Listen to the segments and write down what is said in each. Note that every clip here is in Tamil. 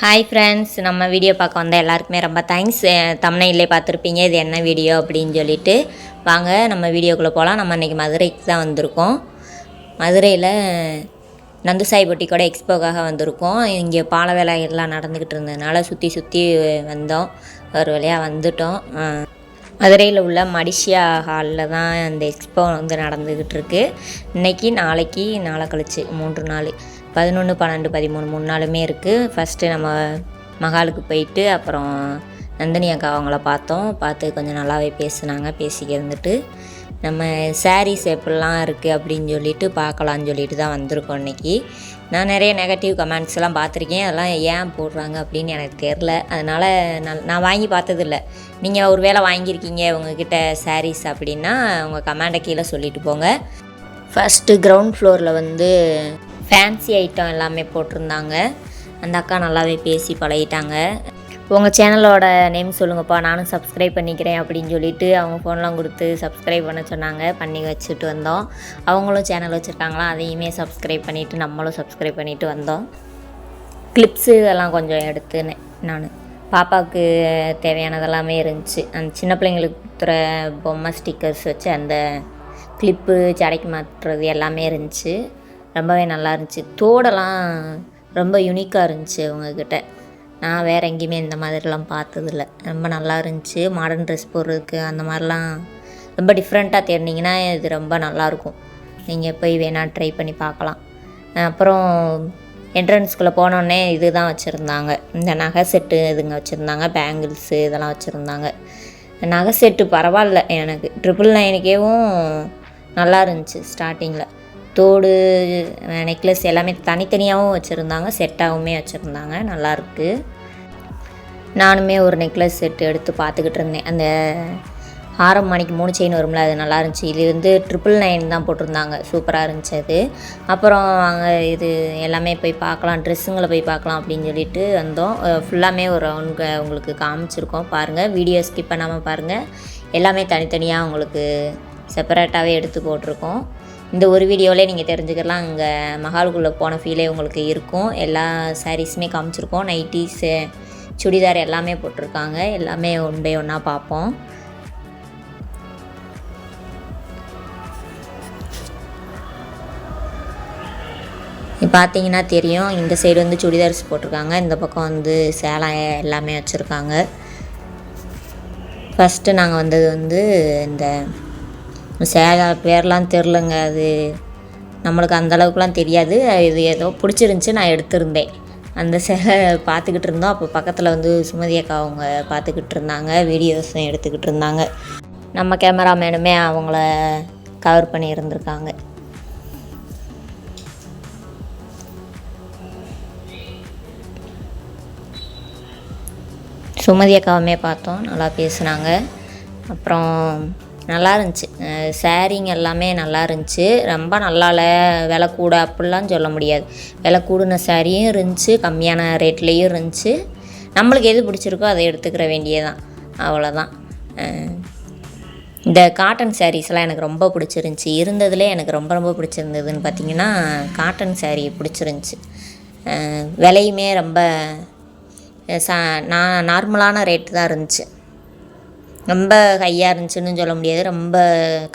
ஹாய் ஃப்ரெண்ட்ஸ் நம்ம வீடியோ பார்க்க வந்த எல்லாருக்குமே ரொம்ப தேங்க்ஸ் தமிழ்நிலே பார்த்துருப்பீங்க. இது என்ன வீடியோ அப்படின்னு சொல்லிட்டு. வாங்க நம்ம வீடியோக்குள்ளே போகலாம் நம்ம இன்றைக்கி மதுரைக்கு தான் வந்திருக்கோம். மதுரையில் நந்துசாய் பொட்டி கூட எக்ஸ்போக்காக வந்திருக்கோம். இங்கே பால வேலைகள்லாம் நடந்துக்கிட்டு இருந்ததுனால சுற்றி சுற்றி வந்தோம். ஒரு வழியாக வந்துட்டோம். மதுரையில் உள்ள மடிஷியா ஹாலில் தான் அந்த எக்ஸ்போ வந்து நடந்துக்கிட்டு இருக்கு. இன்னைக்கு நாளைக்கு நாளை கழிச்சு மூன்று நாள். பதினொன்று பன்னெண்டு பதிமூணு மூணு நாளுமே இருக்குது ஃபஸ்ட்டு நம்ம மகாலுக்கு போயிட்டு அப்புறம் நந்தினி அக்கா அவங்கள பார்த்தோம். பார்த்து கொஞ்சம் நல்லாவே பேசுனாங்க பேசிக்க இருந்துட்டு. நம்ம சாரீஸ் எப்படிலாம் இருக்குது அப்படின்னு சொல்லிட்டு பார்க்கலான்னு சொல்லிட்டு தான் வந்திருக்கோம் இன்றைக்கி நான் நிறைய நெகட்டிவ் கமெண்ட்ஸ் எல்லாம் பார்த்துருக்கேன். அதெல்லாம் ஏன் போடுறாங்க அப்படின்னு எனக்கு தெரில அதனால் நான் நான் வாங்கி பார்த்ததில்ல. நீங்கள் ஒரு வேளை வாங்கியிருக்கீங்க உங்ககிட்ட சாரீஸ் அப்படின்னா உங்கள் கமெண்டை கீழே சொல்லிட்டு போங்க. ஃபஸ்ட்டு கிரவுண்ட் ஃப்ளோரில் வந்து ஃபேன்சி ஐட்டம் எல்லாமே போட்டிருந்தாங்க. அந்த அக்கா நல்லாவே பேசி பழகிட்டாங்க. உங்கள் சேனலோட நேம் சொல்லுங்கப்பா நானும் சப்ஸ்கிரைப் பண்ணிக்கிறேன் அப்படின்னு சொல்லிட்டு அவங்க ஃபோன்லாம் கொடுத்து சப்ஸ்கிரைப் பண்ண சொன்னாங்க. பண்ணி வச்சுட்டு வந்தோம். அவங்களும் சேனல் வச்சுருக்காங்களா அதையுமே சப்ஸ்கிரைப் பண்ணிவிட்டு நம்மளும் சப்ஸ்கிரைப் பண்ணிவிட்டு வந்தோம். கிளிப்ஸு இதெல்லாம் கொஞ்சம் எடுத்துனேன் நான். பாப்பாவுக்கு தேவையானதெல்லாமே இருந்துச்சு. அந்த சின்ன பிள்ளைங்களுக்கு குத்துற பொம்மை ஸ்டிக்கர்ஸ் வச்சு அந்த கிளிப்பு ஜடைக்கு மாற்றுறது எல்லாமே இருந்துச்சு. ரொம்பவே நல்லா இருந்துச்சு. தோடெல்லாம் ரொம்ப யூனிக்காக இருந்துச்சு அவங்கக்கிட்ட நான் வேறு எங்கேயுமே இந்த மாதிரிலாம் பார்த்ததில்ல. ரொம்ப நல்லா இருந்துச்சு. மாடர்ன் ட்ரெஸ் போடுறதுக்கு அந்த மாதிரிலாம் ரொம்ப டிஃப்ரெண்ட்டாக தேடினீங்கன்னா இது ரொம்ப நல்லாயிருக்கும் நீங்கள் போய் வேணால் ட்ரை பண்ணி பார்க்கலாம். அப்புறம் என்ட்ரன்ஸ்குள்ளே போனோடனே இது தான் வச்சுருந்தாங்க. இந்த நகை செட்டு இதுங்க வச்சுருந்தாங்க. பேங்கிள்ஸு இதெல்லாம் வச்சுருந்தாங்க. நகை செட்டு பரவாயில்ல எனக்கு. ட்ரிபிள் நைனுக்கேவும் நல்லா இருந்துச்சு ஸ்டார்டிங்கில் தோடு நெக்லஸ் எல்லாமே தனித்தனியாகவும் வச்சுருந்தாங்க. செட்டாகவுமே வச்சுருந்தாங்க. நல்லாயிருக்கு நானுமே ஒரு நெக்லஸ் செட்டு எடுத்து பார்த்துக்கிட்டு இருந்தேன். அந்த ஆரம் மணிக்கு மூணு செயின் வரும்ல அது நல்லா இருந்துச்சு. இது வந்து ட்ரிபிள் நைன் தான் போட்டிருந்தாங்க. சூப்பராக இருந்துச்சு அது. அப்புறம் அங்கே இது எல்லாமே போய் பார்க்கலாம் ட்ரெஸ்ஸுங்களை போய் பார்க்கலாம் அப்படின்னு சொல்லிட்டு வந்தோம். ஃபுல்லாமே ஒரு ரவுண்ட் உங்களுக்கு காமிச்சிருக்கோம். பாருங்கள் வீடியோ ஸ்கிப் பண்ணாமல் பாருங்கள் எல்லாமே தனித்தனியாக உங்களுக்கு செப்பரேட்டாகவே எடுத்து போட்டிருக்கோம். இந்த ஒரு வீடியோவில் நீங்கள் தெரிஞ்சுக்கலாம். அங்கே மஹாலுக்குள்ளே போன ஃபீலே உங்களுக்கு இருக்கும். எல்லா சாரீஸுமே காமிச்சிருக்கோம். நைட்டிஸு சுடிதார் எல்லாமே போட்டிருக்காங்க. எல்லாமே ஒன் பை ஒன்னாக பார்ப்போம். பார்த்தீங்கன்னா தெரியும். இந்த சைடு வந்து சுடிதார்ஸ் போட்டிருக்காங்க. இந்த பக்கம் வந்து சேலை எல்லாமே வச்சுருக்காங்க. ஃபஸ்ட்டு நாங்கள் வந்தது வந்து இந்த சேகா பேர்லாம் தெரிலங்க அது. நம்மளுக்கு அந்தளவுக்குலாம் தெரியாது. இது ஏதோ பிடிச்சிருந்துச்சி நான் எடுத்திருந்தேன். அந்த சேலை பார்த்துக்கிட்டு இருந்தோம். அப்போ பக்கத்தில் வந்து சுமதி அக்கா அவங்க பார்த்துக்கிட்டு இருந்தாங்க. வீடியோஸும் எடுத்துக்கிட்டு இருந்தாங்க. நம்ம கேமராமேனுமே அவங்கள கவர் பண்ணி இருந்திருக்காங்க. சுமதி அக்காவுமே பார்த்தோம். நல்லா பேசுனாங்க. அப்புறம் நல்லா இருந்துச்சு சாரீங்க எல்லாமே நல்லா இருந்துச்சு ரொம்ப நல்லால விலை கூட அப்படிலாம் சொல்ல முடியாது. விலை கூடின சேரீயும் இருந்துச்சு கம்மியான ரேட்லேயும் இருந்துச்சு. நம்மளுக்கு எது பிடிச்சிருக்கோ அதை எடுத்துக்கிற வேண்டியதான் அவ்வளோதான் இந்த காட்டன் சாரீஸ்லாம் எனக்கு ரொம்ப பிடிச்சிருந்துச்சி. இருந்ததுலே எனக்கு ரொம்ப ரொம்ப பிடிச்சிருந்ததுன்னு பார்த்தீங்கன்னா காட்டன் சாரீ பிடிச்சிருந்துச்சி. விலையுமே ரொம்ப சா நான் நார்மலான ரேட்டு தான் இருந்துச்சு. ரொம்ப ஹையாக இருந்துச்சுன்னு சொல்ல முடியாது. ரொம்ப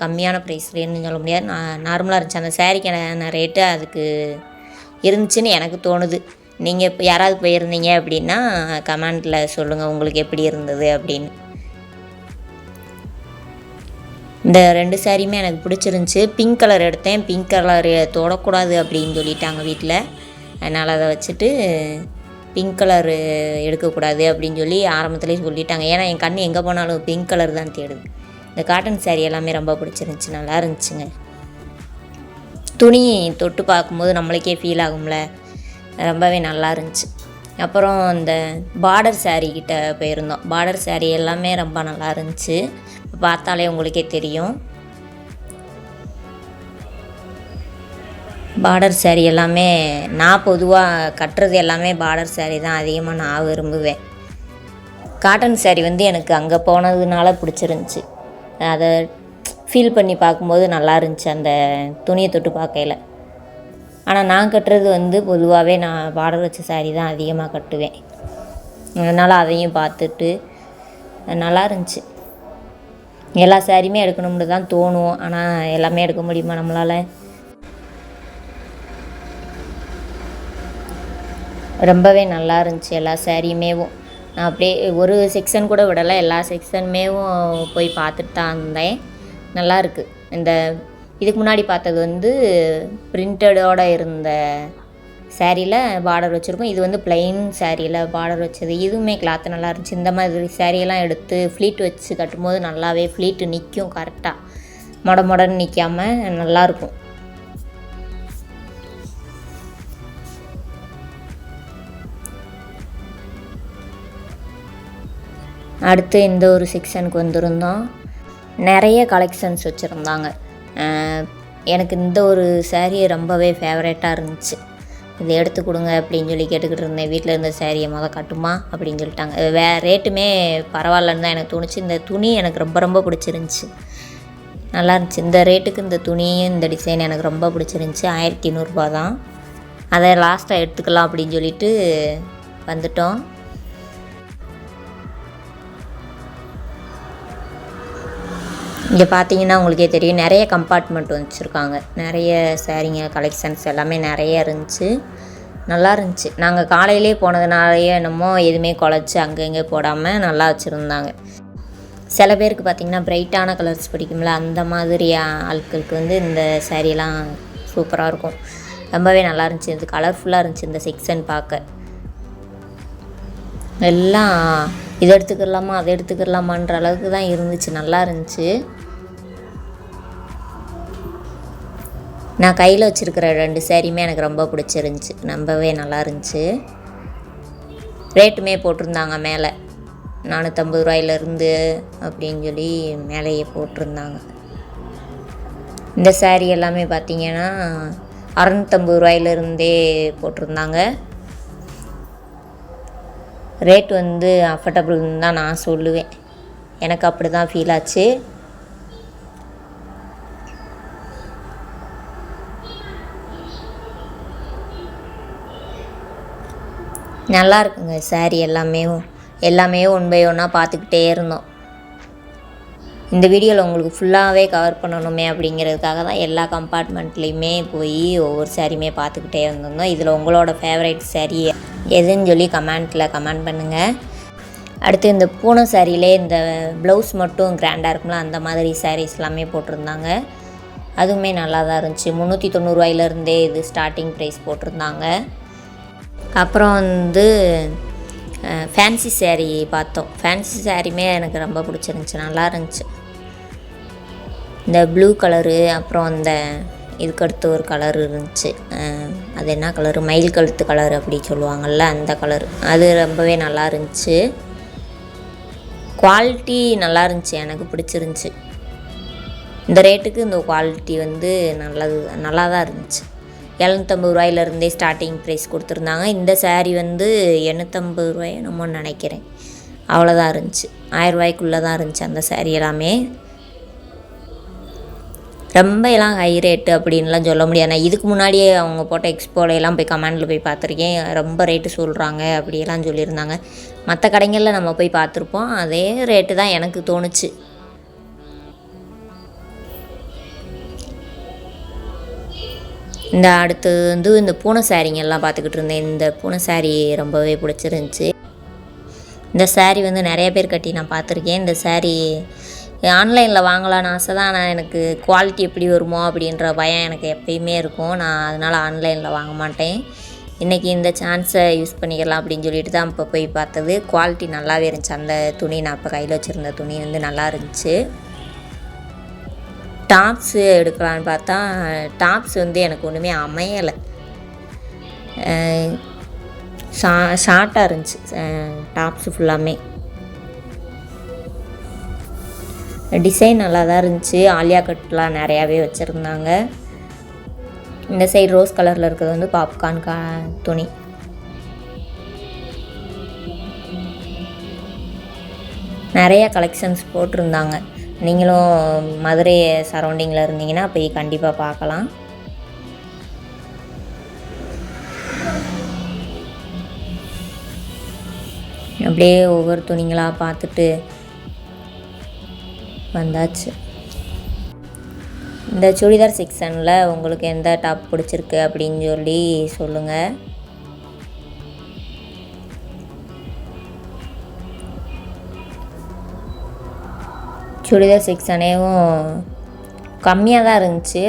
கம்மியான ப்ரைஸ்லேன்னு சொல்ல முடியாது. நான் நார்மலாக இருந்துச்சு. அந்த சாரீக்கான ரேட்டு அதுக்கு இருந்துச்சுன்னு எனக்கு தோணுது. நீங்கள் இப்போ யாராவது போயிருந்தீங்க அப்படின்னா கமெண்டில் சொல்லுங்கள் உங்களுக்கு எப்படி இருந்தது அப்படின்னு. இந்த ரெண்டு சாரியுமே எனக்கு பிடிச்சிருந்துச்சி. பிங்க் கலர் எடுத்தேன். பிங்க் கலர் தொடக்கூடாது அப்படின்னு சொல்லிட்டாங்க வீட்டில் அதனால் அதை வச்சுட்டு பிங்க் கலரு எடுக்கக்கூடாது அப்படின்னு சொல்லி ஆரம்பத்துலேயே சொல்லிட்டாங்க. ஏன்னா என் கண் எங்கே போனாலும் பிங்க் கலர் தான் தேடுது. இந்த காட்டன் சேரீ எல்லாமே ரொம்ப பிடிச்சிருந்துச்சி. நல்லா இருந்துச்சுங்க. துணி தொட்டு பார்க்கும்போது நம்மளுக்கே ஃபீல் ஆகும்ல. ரொம்பவே நல்லா இருந்துச்சு. அப்புறம் இந்த பார்டர் சேரீ கிட்ட போயிருந்தோம். பார்டர் சேரீ எல்லாமே ரொம்ப நல்லா இருந்துச்சு. பார்த்தாலே உங்களுக்கே தெரியும். பார்டர் சேரீ எல்லாமே நான் பொதுவாக கட்டுறது எல்லாமே பார்டர் சேரீ தான் அதிகமாக நான் விரும்புவேன். காட்டன் சேரீ வந்து எனக்கு அங்கே போனதுனால பிடிச்சிருந்துச்சி. அதை ஃபீல் பண்ணி பார்க்கும்போது நல்லா இருந்துச்சு அந்த துணியை தொட்டு பார்க்கையில். ஆனால் நான் கட்டுறது வந்து பொதுவாகவே நான் பார்டர் வச்ச saree தான் அதிகமாக கட்டுவேன். அதனால் அதையும் பார்த்துட்டு நல்லா இருந்துச்சு. எல்லா சாரியுமே எடுக்கணும்னு தான் தோணும். ஆனால் எல்லாமே எடுக்க முடியுமா நம்மளால்? ரொம்பவே நல்லா இருந்துச்சு எல்லா சேரீயுமேவும். நான் அப்படியே ஒரு செக்ஷன் கூட விடலை எல்லா செக்ஷனுமேவும் போய் பார்த்துட்டு தான் இருந்தேன் நல்லாயிருக்கு இந்த இதுக்கு முன்னாடி பார்த்தது வந்து பிரிண்டடோடு இருந்த சேரீயில் பார்டர் வச்சுருக்கோம். இது வந்து பிளெயின் சேரீயில் பார்டர் வச்சது. இதுவுமே கிளாத்து நல்லா இருந்துச்சு. இந்த மாதிரி சேரீயெல்லாம் எடுத்து ஃப்ளீட் வச்சு கட்டும்போது நல்லாவே ஃப்ளீட்டு நிற்கும் கரெக்டாக மொட மொடன்னு நிற்காம நல்லாயிருக்கும் அடுத்து இந்த ஒரு செக்ஷனுக்கு வந்திருந்தோம். நிறைய கலெக்ஷன்ஸ் வச்சுருந்தாங்க. எனக்கு இந்த ஒரு சேரீ ரொம்பவே ஃபேவரேட்டாக இருந்துச்சு. இதை எடுத்து கொடுங்க அப்படின்னு சொல்லி கேட்டுக்கிட்டு இருந்தேன். வீட்டில் இருந்த சேரீயை மொதல் கட்டுமா அப்படின்னு சொல்லிட்டாங்க. வே ரேட்டுமே பரவாயில்லன்னு தான் எனக்கு தோணுச்சு. இந்த துணி எனக்கு ரொம்ப ரொம்ப பிடிச்சிருந்துச்சி. நல்லா இருந்துச்சு. இந்த ரேட்டுக்கு இந்த துணியும் இந்த டிசைன் எனக்கு ரொம்ப பிடிச்சிருந்துச்சி. ஆயிரத்தி நூறுரூபா தான். அதை லாஸ்ட்டாக எடுத்துக்கலாம் அப்படின்னு சொல்லிட்டு வந்துட்டோம். இங்கே பார்த்தீங்கன்னா உங்களுக்கே தெரியும் நிறைய கம்பார்ட்மெண்ட் வச்சுருக்காங்க. நிறைய சேரீங்க கலெக்ஷன்ஸ் எல்லாமே நிறைய இருந்துச்சு. நல்லா இருந்துச்சு. நாங்கள் காலையிலே போனதுனாலேயே என்னமோ எதுவுமே குழச்சி அங்கே இங்கே போடாமல் நல்லா வச்சுருந்தாங்க. சில பேருக்கு பார்த்திங்கன்னா பிரைட்டான கலர்ஸ் பிடிக்கும்ல அந்த மாதிரி ஆட்களுக்கு வந்து இந்த சேரீலாம் சூப்பராக இருக்கும். ரொம்பவே நல்லா இருந்துச்சு. இது கலர்ஃபுல்லாக இருந்துச்சு இந்த செக்ஷன் பார்க்க. எல்லாம் இதை எடுத்துக்கிடலாமா அதை எடுத்துக்கிடலாமான்ற அளவுக்கு தான் இருந்துச்சு. நல்லா இருந்துச்சு. நான் கையில் வச்சுருக்கிற ரெண்டு சேரீயுமே எனக்கு ரொம்ப பிடிச்சிருந்துச்சி. ரொம்பவே நல்லா இருந்துச்சு. ரேட்டுமே போட்டிருந்தாங்க மேலே. நானூற்றம்பது ரூபாயிலேருந்து அப்படின்னு சொல்லி மேலேயே போட்டிருந்தாங்க. இந்த சேரீ எல்லாமே பார்த்தீங்கன்னா அறநூற்றம்பது ரூபாயிலேருந்தே போட்டிருந்தாங்க. ரேட் வந்து அஃபர்டபுள்னு தான் நான் சொல்லுவேன். எனக்கு அப்படி தான் ஃபீல் ஆச்சு. நல்லா இருக்குங்க saree எல்லாமே. எல்லாமே ஒன் பை ஒன்னாக பார்த்துக்கிட்டே இருந்தோம். இந்த வீடியோவில் உங்களுக்கு ஃபுல்லாகவே கவர் பண்ணணுமே அப்படிங்கிறதுக்காக தான் எல்லா கம்பார்ட்மெண்ட்லேயுமே போய் ஒவ்வொரு சாரியுமே பார்த்துக்கிட்டே இருந்திருந்தோம் இதில் உங்களோட ஃபேவரட் saree எதுன்னு சொல்லி கமெண்ட்டில் கமெண்ட் பண்ணுங்கள் அடுத்து இந்த பூனை சாரியிலே இந்த ப்ளவுஸ் மட்டும் கிராண்டாக இருக்கும்ல அந்த மாதிரி சாரீஸ் எல்லாமே போட்டிருந்தாங்க. அதுவுமே நல்லா தான் இருந்துச்சு முந்நூற்றி தொண்ணூறுவாயிலேருந்தே இது ஸ்டார்டிங் ப்ரைஸ் போட்டிருந்தாங்க. அப்புறம் வந்து ஃபேன்சி சேரீ பார்த்தோம். ஃபேன்சி சேரீமே எனக்கு ரொம்ப பிடிச்சிருந்துச்சி. நல்லா இருந்துச்சு. இந்த ப்ளூ கலரு அப்புறம் அந்த இதுக்கடுத்து ஒரு கலர் இருந்துச்சு. அது என்ன கலரு மயில் கழுத்து கலர் அப்படி சொல்லுவாங்கள்ல அந்த கலர் அது ரொம்பவே நல்லா இருந்துச்சு. குவாலிட்டி நல்லா இருந்துச்சு. எனக்கு பிடிச்சிருந்துச்சி. இந்த ரேட்டுக்கு இந்த குவாலிட்டி வந்து நல்லது நல்லா தான் இருந்துச்சு. எழுநூற்றம்பது ரூபாயிலருந்தே ஸ்டார்டிங் ப்ரைஸ் கொடுத்துருந்தாங்க. இந்த சேரீ வந்து எண்ணூற்றம்பது ரூபாய் என்னமோ நினைக்கிறேன். அவ்வளோதான் இருந்துச்சு. ஆயிரரூபாய்க்குள்ளே தான் இருந்துச்சு அந்த சேரீ எல்லாமே. ரொம்ப எல்லாம் ஹை ரேட்டு அப்படின்லாம் சொல்ல முடியாது. நான் இதுக்கு முன்னாடியே அவங்க போட்ட எக்ஸ்போல எல்லாம் போய் கமெண்டில் போய் பார்த்துருக்கேன். ரொம்ப ரேட்டு சொல்கிறாங்க அப்படியெல்லாம் சொல்லியிருந்தாங்க. மற்ற கடைங்களில் நம்ம போய் பார்த்துருப்போம். அதே ரேட்டு தான் எனக்கு தோணுச்சு. இந்த அடுத்து வந்து இந்த பூனை சாரீங்கெல்லாம் பார்த்துக்கிட்டு இருந்தேன். இந்த பூனை saree ரொம்பவே பிடிச்சிருந்துச்சி. இந்த saree வந்து நிறைய பேர் கட்டி நான் பார்த்துருக்கேன். இந்த saree ஆன்லைனில் வாங்கலான்னு ஆசை தான். ஆனால் எனக்கு குவாலிட்டி எப்படி வருமோ அப்படின்ற பயம் எனக்கு எப்பயுமே இருக்கும். நான் அதனால் ஆன்லைனில் வாங்க மாட்டேன். இன்றைக்கி இந்த சான்ஸை யூஸ் பண்ணிக்கலாம் அப்படின்னு சொல்லிட்டு தான் இப்போ போய் பார்த்தது. குவாலிட்டி நல்லாவே இருந்துச்சு. அந்த துணி நான் இப்போ கையில் வச்சுருந்த துணி வந்து நல்லா இருந்துச்சு. டாப்ஸு எடுக்கலான்னு பார்த்தா டாப்ஸ் வந்து எனக்கு ஒன்றுமே அமையலை. ஷா ஷார்ட்டாக இருந்துச்சு. டாப்ஸு ஃபுல்லாமே. டிசைன் நல்லா தான் இருந்துச்சு. ஆலியா கட்லாம் நிறையாவே வச்சுருந்தாங்க. இந்த சைடு ரோஸ் கலரில் இருக்கிறது வந்து பாப்கார்ன் கா துணி. நிறையா கலெக்ஷன்ஸ் போட்டிருந்தாங்க. நீங்களும் மதுரை சரௌண்டிங்கில் இருந்தீங்கன்னா போய் கண்டிப்பாக பார்க்கலாம். அப்படியே ஒவ்வொரு துணிங்களாக பார்த்துட்டு வந்தாச்சு. இந்த சுடிதார் செக்ஷனில் உங்களுக்கு எந்த டாப் பிடிச்சிருக்கு அப்படின்னு சொல்லி சொல்லுங்கள் சுடிதார் செக்ஷனையும் கம்மியாக தான் இருந்துச்சு.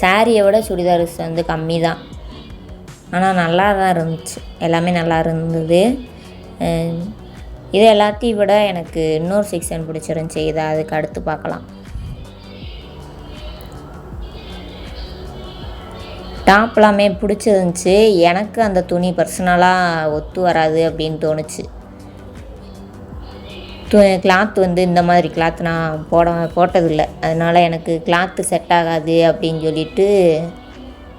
சாரியை விட சுடிதார் வந்து கம்மி தான் ஆனால் நல்லா தான் இருந்துச்சு. எல்லாமே நல்லா இருந்தது. இது எல்லாத்தையும் விட எனக்கு இன்னொரு செக்ஷன் பிடிச்சிருந்துச்சி. இதை அதுக்கு அடுத்து பார்க்கலாம். டாப்லாமே பிடிச்சிருந்துச்சி. எனக்கு அந்த துணி பர்சனலாக ஒத்து வராது அப்படின்னு தோணுச்சு. கிளாத் வந்து இந்த மாதிரி கிளாத் நான் போட போட்டதில்லை. அதனால் எனக்கு கிளாத்து செட் ஆகாது அப்படின்னு சொல்லிட்டு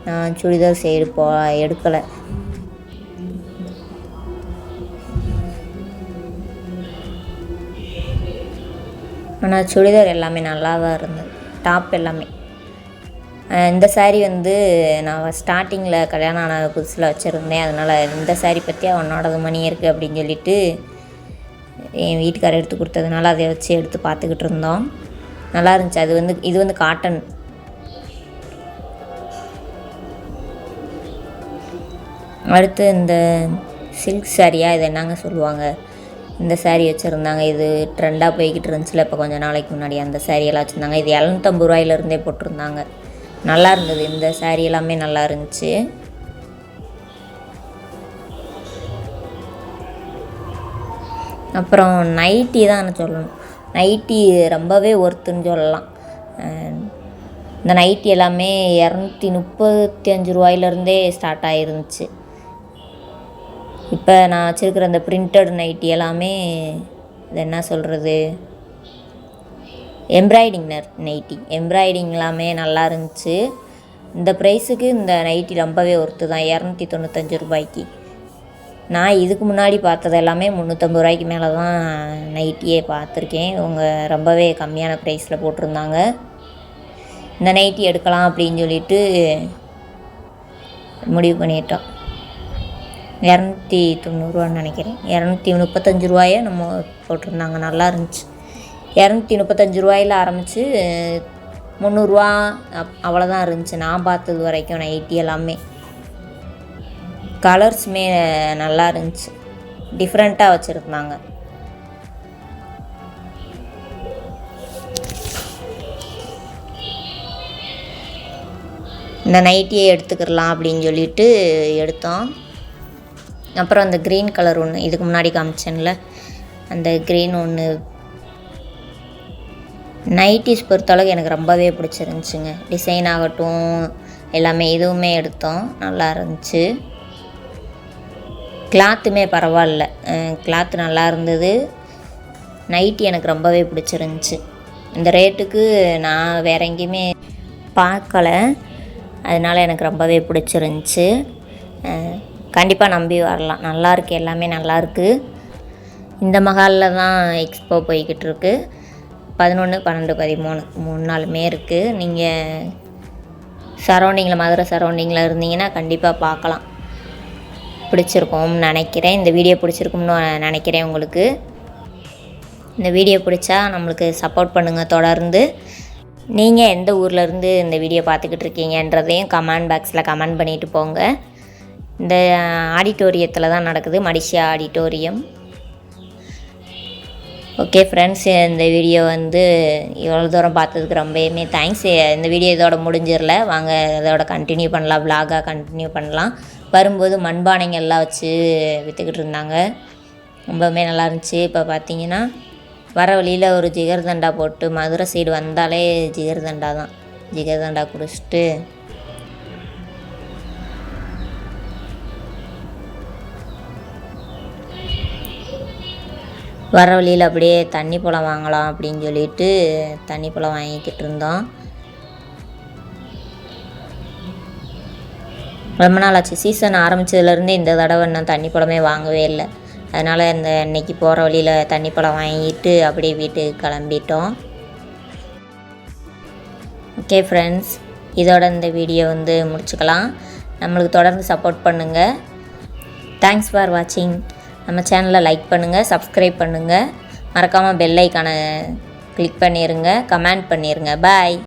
நான் சுடிதார் செய்து போ எடுக்கலை. ஆனால் சுடிதார் எல்லாமே நல்லா தான் இருந்தது. டாப் எல்லாமே. இந்த saree வந்து நான் ஸ்டார்டிங்கில் கல்யாணம் ஆன புதுசில் வச்சுருந்தேன். அதனால் இந்த saree பற்றி அவனோடது மணி இருக்குது அப்படின்னு சொல்லிட்டு என் வீட்டுக்காரர் எடுத்து கொடுத்ததுனால அதை வச்சு எடுத்து பார்த்துக்கிட்டு இருந்தோம். நல்லா இருந்துச்சு. அது வந்து இது வந்து காட்டன் அடுத்து இந்த சில்க் சாரியாக இது என்னங்க சொல்லுவாங்க? இந்த சாரீ வச்சுருந்தாங்க. இது ட்ரெண்டாக போய்கிட்டு இருந்துச்சுல இப்போ கொஞ்சம் நாளைக்கு முன்னாடி. அந்த சாரியெல்லாம் எல்லாம் வச்சுருந்தாங்க. இது எழுநூத்தம்பது ரூபாயிலருந்தே போட்டிருந்தாங்க. நல்லா இருந்தது. இந்த saree எல்லாமே நல்லா இருந்துச்சு. அப்புறம் நைட்டி தான் சொல்லணும். நைட்டி ரொம்பவே ஒர்த்துன்னு சொல்லலாம். இந்த நைட்டி எல்லாமே இரநூத்தி முப்பத்தி அஞ்சு ரூபாயிலருந்தே ஸ்டார்ட் ஆகிருந்துச்சு இப்போ நான் வச்சுருக்கிற அந்த பிரிண்டட் நைட்டி எல்லாமே இது என்ன சொல்கிறது எம்ப்ராய்டிங் நைட்டி. எம்ப்ராய்டிங் எல்லாமே நல்லா இருந்துச்சு. இந்த ப்ரைஸுக்கு இந்த நைட்டி ரொம்பவே ஒர்த்து தான். இரநூத்தி தொண்ணூத்தஞ்சு ரூபாய்க்கு. நான் இதுக்கு முன்னாடி பார்த்தது எல்லாமே முந்நூற்றம்பது ரூபாய்க்கு மேலே தான் நைட்டியே பார்த்துருக்கேன். இவங்க ரொம்பவே கம்மியான ப்ரைஸில் போட்டிருந்தாங்க. இந்த நைட்டி எடுக்கலாம் அப்படின்னு சொல்லிட்டு முடிவு பண்ணிட்டோம். இரநூத்தி தொண்ணூறுவான்னு நினைக்கிறேன். இரநூத்தி முப்பத்தஞ்சு ரூபாயே நம்ம போட்டிருந்தாங்க. நல்லா இருந்துச்சு. இரநூத்தி முப்பத்தஞ்சு ரூபாயில் ஆரம்பித்து முந்நூறுரூவா அப் அவ்வளோதான் இருந்துச்சு. நான் பார்த்தது வரைக்கும் நைட்டி எல்லாமே. கலர்ஸுமே நல்லா இருந்துச்சு. டிஃப்ரெண்ட்டாக வச்சுருந்தாங்க. இந்த நைட்டியே எடுத்துக்கிடலாம் அப்படின்னு சொல்லிட்டு எடுத்தோம். அப்புறம் அந்த க்ரீன் கலர் ஒன்று இதுக்கு முன்னாடி காமிச்சேன்ல. அந்த க்ரீன் ஒன்று நைட்டிஸ் பொறுத்தளவுக்கு எனக்கு ரொம்பவே பிடிச்சிருந்துச்சுங்க. டிசைன் ஆகட்டும் எல்லாமே இதுவுமே எடுத்தோம். நல்லா இருந்துச்சு. கிளாத்துமே பரவாயில்ல. கிளாத் நல்லா இருந்தது. நைட்டி எனக்கு ரொம்பவே பிடிச்சிருந்துச்சி. இந்த ரேட்டுக்கு நான் வேற எங்கேயுமே பார்க்கல. அதனால் எனக்கு ரொம்பவே பிடிச்சிருந்துச்சி. கண்டிப்பாக நம்பி வரலாம். நல்லா இருக்குது எல்லாமே நல்லாயிருக்கு இந்த மகாலில் தான் எக்ஸ்போ போய்கிட்டு இருக்கு. பதினொன்று பன்னெண்டு பதிமூணு. மூணு நாளுமே இருக்குது நீங்கள் சரௌண்டிங்கில் மதுரை சரௌண்டிங்கில் இருந்தீங்கன்னா கண்டிப்பாக பார்க்கலாம். பிடிச்சிருக்கும்னு நினைக்கிறேன். இந்த வீடியோ பிடிச்சிருக்கும்னு நான் நினைக்கிறேன் உங்களுக்கு. இந்த வீடியோ பிடிச்சா நம்மளுக்கு சப்போர்ட் பண்ணுங்கள் தொடர்ந்து. நீங்கள் எந்த ஊர்லேருந்து இந்த வீடியோ பார்த்துக்கிட்டு இருக்கீங்கன்றதையும் கமெண்ட் பாக்ஸில் கமெண்ட் பண்ணிவிட்டு போங்க. இந்த ஆடிட்டோரியத்தில் தான் நடக்குது மடிஷியா ஆடிட்டோரியம் ஓகே ஃப்ரெண்ட்ஸ் இந்த வீடியோ வந்து இவ்வளோ தூரம் பார்த்ததுக்கு ரொம்பவுமே தேங்க்ஸ் இந்த வீடியோ இதோட முடிஞ்சிடல. வாங்க இதோட கண்டினியூ பண்ணலாம். விலாகாக கண்டினியூ பண்ணலாம். வரும்போது மண்பானைங்கள்லாம் வச்சு விற்றுக்கிட்டு இருந்தாங்க. ரொம்பவுமே நல்லா இருந்துச்சு. இப்போ பார்த்தீங்கன்னா வர வழியில் ஒரு ஜிகர்தண்டா போட்டு மதுரை சைடு வந்தாலே ஜிகர்தண்டா தான். ஜிகர்தண்டா குடிச்சிட்டு வர வழியில் அப்படியே தண்ணி பழம் வாங்கலாம் அப்படின்னு சொல்லிட்டு தண்ணி பழம் வாங்கிக்கிட்டு இருந்தோம். ரொம்ப நாள் ஆச்சு. சீசன் ஆரம்பித்ததுலேருந்து இந்த தடவை நான் தண்ணி பழமே வாங்கவே இல்லை. அதனால் இந்த இன்னைக்கு போகிற வழியில் தண்ணி பழம் வாங்கிட்டு அப்படியே வீட்டுக்கு கிளம்பிட்டோம். ஓகே ஃப்ரெண்ட்ஸ் இதோட இந்த வீடியோ வந்து முடிச்சுக்கலாம். நம்மளுக்கு தொடர்ந்து சப்போர்ட் பண்ணுங்கள் தேங்க்ஸ் ஃபார் வாட்சிங் நம்ம சேனலை லைக் பண்ணுங்கள் சப்ஸ்கிரைப் பண்ணுங்கள் மறக்காமல் பெல் ஐக்கானை கிளிக் பண்ணிடுங்க கமெண்ட் பண்ணிடுங்க பாய்